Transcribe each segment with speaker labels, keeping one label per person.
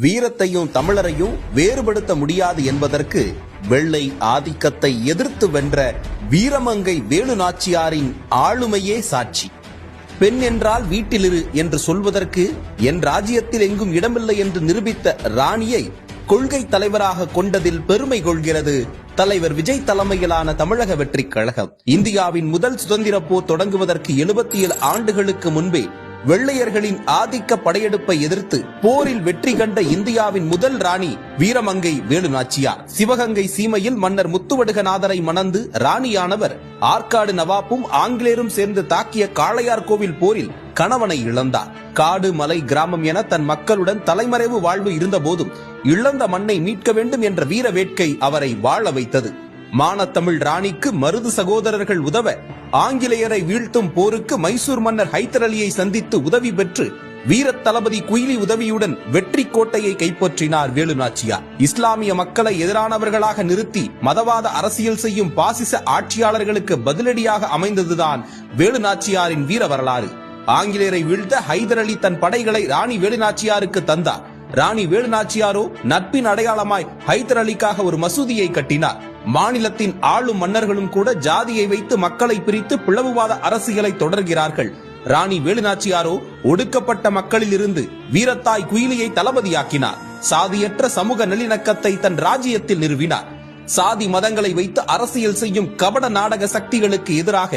Speaker 1: வீரத்தையும் தமிழரையும் வேறுபடுத்த முடியாது என்பதற்கு வெள்ளை ஆதிக்கத்தை எதிர்த்து வென்ற வீரமங்கை வேலு நாச்சியாரின் ஆளுமையே சாட்சி. பெண் என்றால் வீட்டிலிரு என்று சொல்வதற்கு என் ராஜ்யத்தில் எங்கும் இடமில்லை என்று நிரூபித்த ராணியை கொள்கை தலைவராக கொண்டதில் பெருமை கொள்கிறது தலைவர் விஜய் தலைமையிலான தமிழக வெற்றிக் கழகம். இந்தியாவின் முதல் சுதந்திர போர் தொடங்குவதற்கு எழுபத்தி ஏழு ஆண்டுகளுக்கு முன்பே வெள்ளையர்களின் ஆதிக்க படையெடுப்பை எதிர்த்து போரில் வெற்றி கண்ட இந்தியாவின் முதல் ராணி வீரமங்கை வேலு நாச்சியார் சிவகங்கை சீமையில் மன்னர் முத்துவடுகநாதரை மணந்து ராணியானவர் ஆற்காடு நவாப்பும் ஆங்கிலேயரும் சேர்ந்து தாக்கிய காளையார் கோவில் போரில் கணவனை இழந்தார். காடு மலை கிராமம் என தன் மக்களுடன் தலைமறைவு வாழ்வு இருந்தபோதும் இழந்த மண்ணை மீட்க வேண்டும் என்ற வீர வேட்கை அவரை வாழ வைத்தது. மானத்தமிழ் ராணிக்கு மருது சகோதரர்கள் உதவ ஆங்கிலேயரை வீழ்த்தும் போருக்கு மைசூர் மன்னர் ஹைதர் அலியை சந்தித்து உதவி பெற்று வீரத் தளபதி குயிலி உதவியுடன் வெற்றி கோட்டையை கைப்பற்றினார் வேலு நாச்சியார் இஸ்லாமிய மக்களை எதிரானவர்களாக நிறுத்தி மதவாத அரசியல் செய்யும் பாசிச ஆட்சியாளர்களுக்கு பதிலடியாக அமைந்ததுதான் வேலு நாச்சியாரின் வீர வரலாறு. ஆங்கிலேயரை வீழ்த்த ஹைதர் அலி தன் படைகளை ராணி வேலு நாச்சியாருக்கு தந்தார். ராணி வேலு நாச்சியாரோ நட்பின் அடையாளமாய் ஹைதர் அலிக்காக ஒரு மசூதியை கட்டினார். மாநிலத்தின் ஆளும் மன்னர்களும் கூட ஜாதியை வைத்து மக்களை பிரித்து பிளவுவாத அரசியலை தொடர்கிறார்கள். ராணி வேலுநாச்சியாரோ ஒடுக்கப்பட்ட மக்களில் இருந்து வீரத்தாய் குயிலியை தளபதியாக்கினார். சாதியற்ற சமூக நல்லிணக்கத்தை தன் ராஜ்யத்தில் நிறுவினார். சாதி மதங்களை வைத்து அரசியல் செய்யும் கபட நாடக சக்திகளுக்கு எதிராக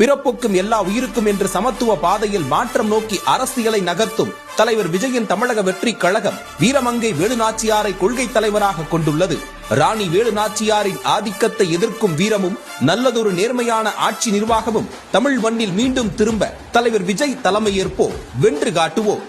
Speaker 1: பிறப்புக்கும் எல்லா உயிருக்கும் என்று சமத்துவ பாதையில் மாற்றம் நோக்கி அரசியலை நகர்த்தும் தலைவர் விஜயின் தமிழக வெற்றி கழகம் வீரமங்கை வேலுநாச்சியாரை கொள்கை தலைவராக கொண்டுள்ளது. ராணி வேலுநாச்சியாரின் ஆதிக்கத்தை எதிர்க்கும் வீரமும் நல்லதொரு நேர்மையான ஆட்சி நிர்வாகமும் தமிழ் மண்ணில் மீண்டும் திரும்ப தலைவர் விஜய் தலைமையேற்போம். வென்று காட்டுவோம்.